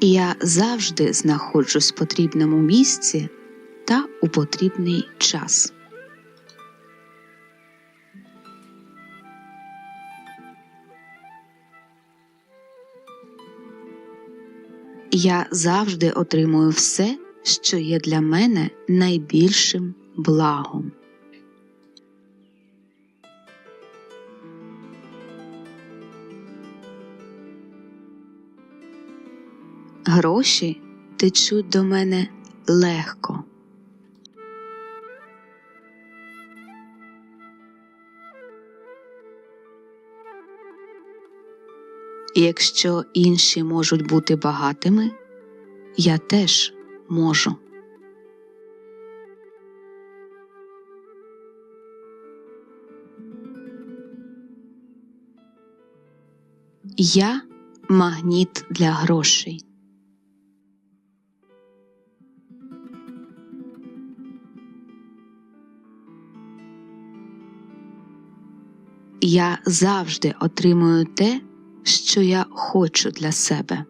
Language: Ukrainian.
Я завжди знаходжусь в потрібному місці та у потрібний час. Я завжди отримую все, що є для мене найбільшим благом. Гроші течуть до мене легко. Якщо інші можуть бути багатими, я теж можу. Я магніт для грошей. Я завжди отримую те, що я хочу для себе.